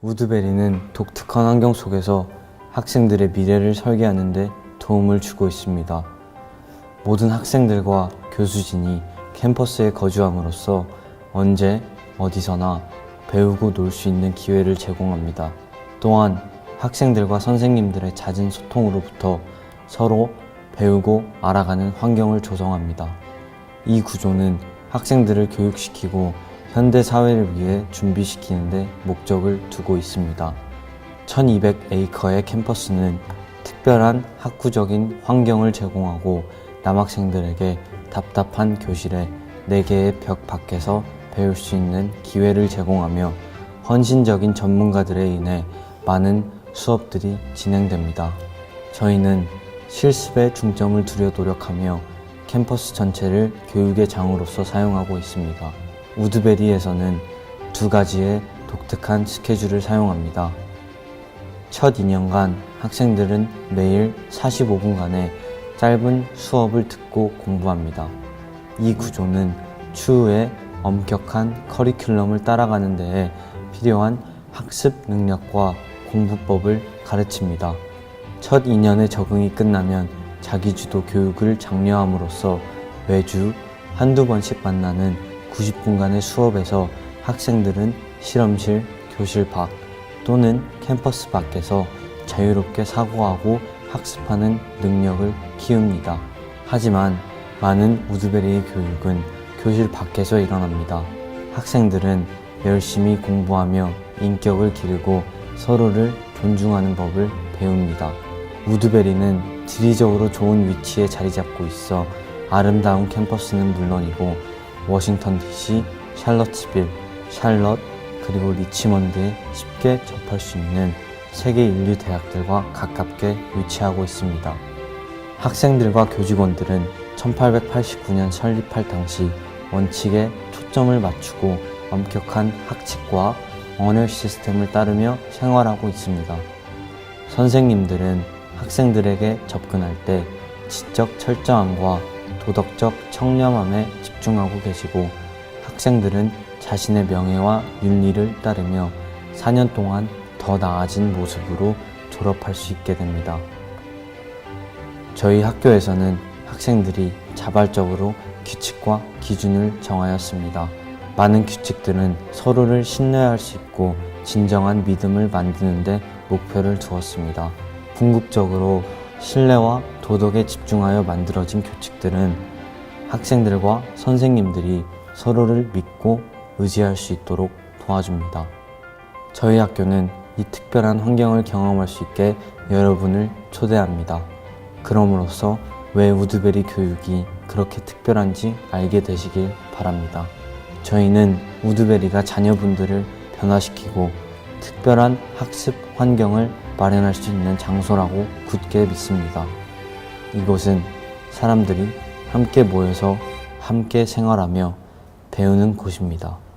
우드베리는 독특한 환경 속에서 학생들의 미래를 설계하는데 도움을 주고 있습니다. 모든 학생들과 교수진이 캠퍼스에 거주함으로써 언제 어디서나 배우고 놀 수 있는 기회를 제공합니다. 또한 학생들과 선생님들의 잦은 소통으로부터 서로 배우고 알아가는 환경을 조성합니다. 이 구조는 학생들을 교육시키고 현대 사회를 위해 준비시키는데 목적을 두고 있습니다. 1200에이커의 캠퍼스는 특별한 학구적인 환경을 제공하고 남학생들에게 답답한 교실에 4개의 벽 밖에서 배울 수 있는 기회를 제공하며 헌신적인 전문가들에 인해 많은 수업들이 진행됩니다. 저희는 실습에 중점을 두려 노력하며 캠퍼스 전체를 교육의 장으로서 사용하고 있습니다. 우드베리에서는 두 가지의 독특한 스케줄을 사용합니다. 첫 2년간 학생들은 매일 45분간의 짧은 수업을 듣고 공부합니다. 이 구조는 추후에 엄격한 커리큘럼을 따라가는 데에 필요한 학습 능력과 공부법을 가르칩니다. 첫 2년의 적응이 끝나면 자기주도 교육을 장려함으로써 매주 한두 번씩 만나는 90분간의 수업에서 학생들은 실험실, 교실 밖 또는 캠퍼스 밖에서 자유롭게 사고하고 학습하는 능력을 키웁니다. 하지만 많은 우드베리의 교육은 교실 밖에서 일어납니다. 학생들은 열심히 공부하며 인격을 기르고 서로를 존중하는 법을 배웁니다. 우드베리는 지리적으로 좋은 위치에 자리 잡고 있어 아름다운 캠퍼스는 물론이고 워싱턴 DC, 샬럿스빌, 샬럿, 그리고 리치먼드에 쉽게 접할 수 있는 세계 인류 대학들과 가깝게 위치하고 있습니다. 학생들과 교직원들은 1889년 설립할 당시 원칙에 초점을 맞추고 엄격한 학칙과 언어 시스템을 따르며 생활하고 있습니다. 선생님들은 학생들에게 접근할 때 지적 철저함과 도덕적 청렴함에 집중하고 계시고 학생들은 자신의 명예와 윤리를 따르며 4년 동안 더 나아진 모습으로 졸업할 수 있게 됩니다. 저희 학교에서는 학생들이 자발적으로 규칙과 기준을 정하였습니다. 많은 규칙들은 서로를 신뢰할 수 있고 진정한 믿음을 만드는데 목표를 두었습니다. 궁극적으로 신뢰와 도덕에 집중하여 만들어진 규칙들은 학생들과 선생님들이 서로를 믿고 의지할 수 있도록 도와줍니다. 저희 학교는 이 특별한 환경을 경험할 수 있게 여러분을 초대합니다. 그럼으로써 왜 우드베리 교육이 그렇게 특별한지 알게 되시길 바랍니다. 저희는 우드베리가 자녀분들을 변화시키고 특별한 학습 환경을 마련할 수 있는 장소라고 굳게 믿습니다. 이곳은 사람들이 함께 모여서 함께 생활하며 배우는 곳입니다.